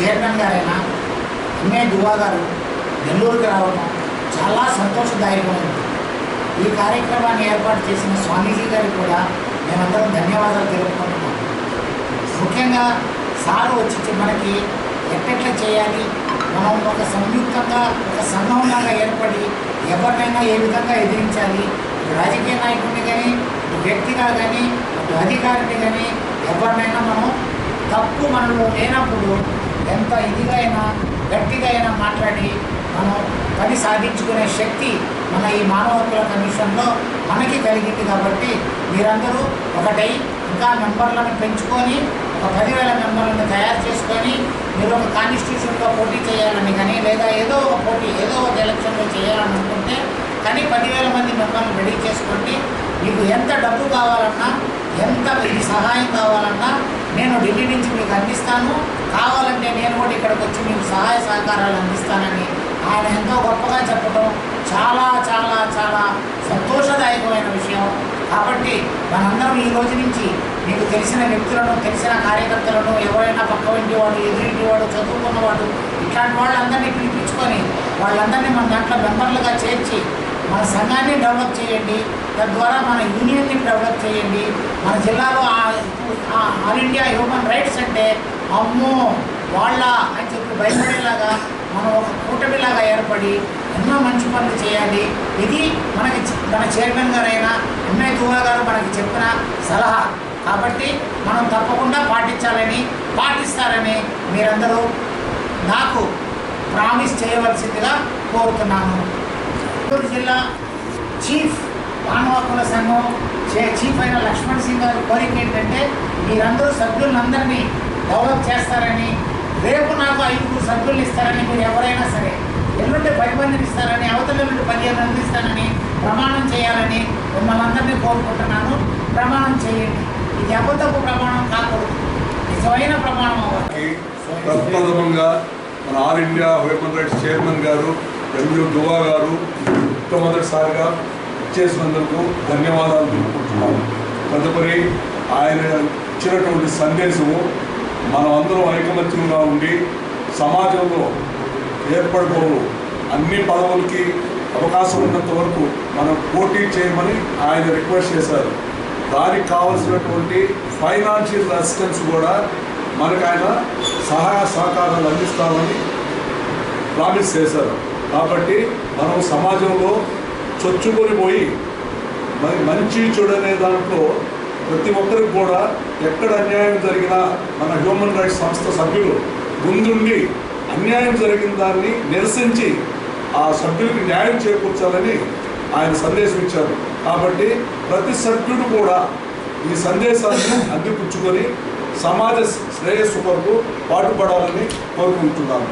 Chairman గారైనా MA దువా గారు నెల్లూరుకి రావడం చాలా సంతోషదాయకమైంది. ఈ కార్యక్రమాన్ని ఏర్పాటు చేసిన స్వామీజీ గారికి కూడా మేమందరం ధన్యవాదాలు తెలుపుకుంటున్నాం ముఖ్యంగా సార్ వచ్చి మనకి ఎట్టెట్లా చేయాలి? మనం ఒక సంయుక్తంగా ఒక సంఘంలాగా ఏర్పడి ఎవరినైనా ఏ విధంగా ఎదిరించాలి? రాజకీయ నాయకుడిని కానీ వ్యక్తిగా కానీ అధికారిని కానీ ఎవరినైనా మనం తప్పు మనలో లేనప్పుడు ఎంత ఇదిగా అయినా గట్టిగా అయినా మాట్లాడి మనం పని సాధించుకునే శక్తి మన ఈ మానవ హక్కుల కమిషన్లో మనకి కలిగింది కాబట్టి మీరందరూ ఒకటై ఇంకా మెంబర్లను పెంచుకొని ఒక పదివేల మెంబర్లను తయారు చేసుకొని మీరు ఒక కాన్స్టిట్యూషన్లో పోటీ చేయాలని కానీ లేదా ఏదో ఒక పోటీ ఏదో ఒక ఎలక్షన్లో చేయాలని అనుకుంటే కానీ పదివేల మంది మెంబర్లు రెడీ చేసుకోండి. మీకు ఎంత డబ్బు కావాలన్నా ఎంత మీకు సహాయం కావాలన్నా నేను ఢిల్లీ నుంచి మీకు అందిస్తాను. కావాలంటే నేను కూడా ఇక్కడికి వచ్చి మీకు సహాయ సహకారాలు అందిస్తానని ఆయన ఎంతో గొప్పగా చెప్పడం చాలా చాలా చాలా సంతోషదాయకమైన విషయం. కాబట్టి మనందరం ఈ రోజు నుంచి మీకు తెలిసిన వ్యక్తులను తెలిసిన కార్యకర్తలను ఎవరైనా పక్క ఇంటి వాడు ఎదురింటి వాడు చదువుకున్నవాడు ఇట్లాంటి వాళ్ళందరినీ పిలిపించుకొని వాళ్ళందరినీ మన దాంట్లో మెంబర్లుగా చేర్చి మన సంఘాన్ని డెవలప్ చేయండి. తద్వారా మన యూనియన్ని డెవలప్ చేయండి. మన జిల్లాలో ఆ- ఆల్ ఇండియా హ్యూమన్ రైట్స్ అంటే అమ్మో వాళ్ళ అని చెప్పి భయపడేలాగా మనం ఒక కూటమిలాగా ఏర్పడి ఎన్నో మంచి పనులు చేయాలి. ఇది మనకి మన చైర్మన్ గారైనా ఎంఐ దువా గారు మనకి చెప్పిన సలహా. కాబట్టి మనం తప్పకుండా పాటించాలని పాటిస్తారని మీరందరూ నాకు ప్రామిస్ చేయవలసిందిగా కోరుతున్నాను. గుంటూరు జిల్లా చీఫ్ మానవ హక్కుల సంఘం చే- చీఫ్ అయిన లక్ష్మణ్ సింగ్ గారి కోరిక ఏంటంటే మీరందరూ సభ్యులందరినీ డెవలప్ చేస్తారని రేపు నాకు ఐదుగురు సభ్యులు ఇస్తారని మీరు ఎవరైనా సరే ఎల్లుండి పది మందిని ఇస్తారని అవతల నుండి పదిహేను మంది ఇస్తారని ప్రమాణం చేయాలని మిమ్మల్ని అందరినీ కోరుకుంటున్నాను. ప్రమాణం చేయండి. ఇది అబద్ధపు ప్రమాణం కాకూడదు. నిజమైన ప్రమాణం అవ్వాలి. ప్రప్రథమంగా మన all India human rights chairman గారు ఎంయూ దువా గారు మొట్టమొదటిసారిగా ఇచ్చేసినందుకు ధన్యవాదాలు తెలుపుకుంటున్నాను తదుపరి ఆయన ఇచ్చినటువంటి సందేశము మనం అందరం ఐకమత్యంగా ఉండి సమాజంలో ఏర్పడిపోవు అన్ని పదవులకి అవకాశం ఉన్నంత వరకు మనం పోటీ చేయమని ఆయన రిక్వెస్ట్ చేశారు. దానికి కావలసినటువంటి ఫైనాన్షియల్ అసిస్టెన్స్ కూడా మనకు ఆయన సహాయ సహకారాలు అందిస్తామని ప్రామిస్ చేశారు. కాబట్టి మనం సమాజంలో చొచ్చుకొని పోయి మరి మంచి చెడు అనే దాంట్లో ప్రతి ఒక్కరికి కూడా ఎక్కడ అన్యాయం జరిగినా మన హ్యూమన్ రైట్స్ సంస్థ సభ్యులు ముందుండి అన్యాయం జరిగిన దాన్ని నిరసించి ఆ సభ్యులకి న్యాయం చేకూర్చాలని ఆయన సందేశం ఇచ్చారు. కాబట్టి ప్రతి సభ్యుడు కూడా ఈ సందేశాన్ని అందిపుచ్చుకొని సమాజ శ్రేయస్సు కొరకు పాటుపడాలని కోరుకుంటున్నాను.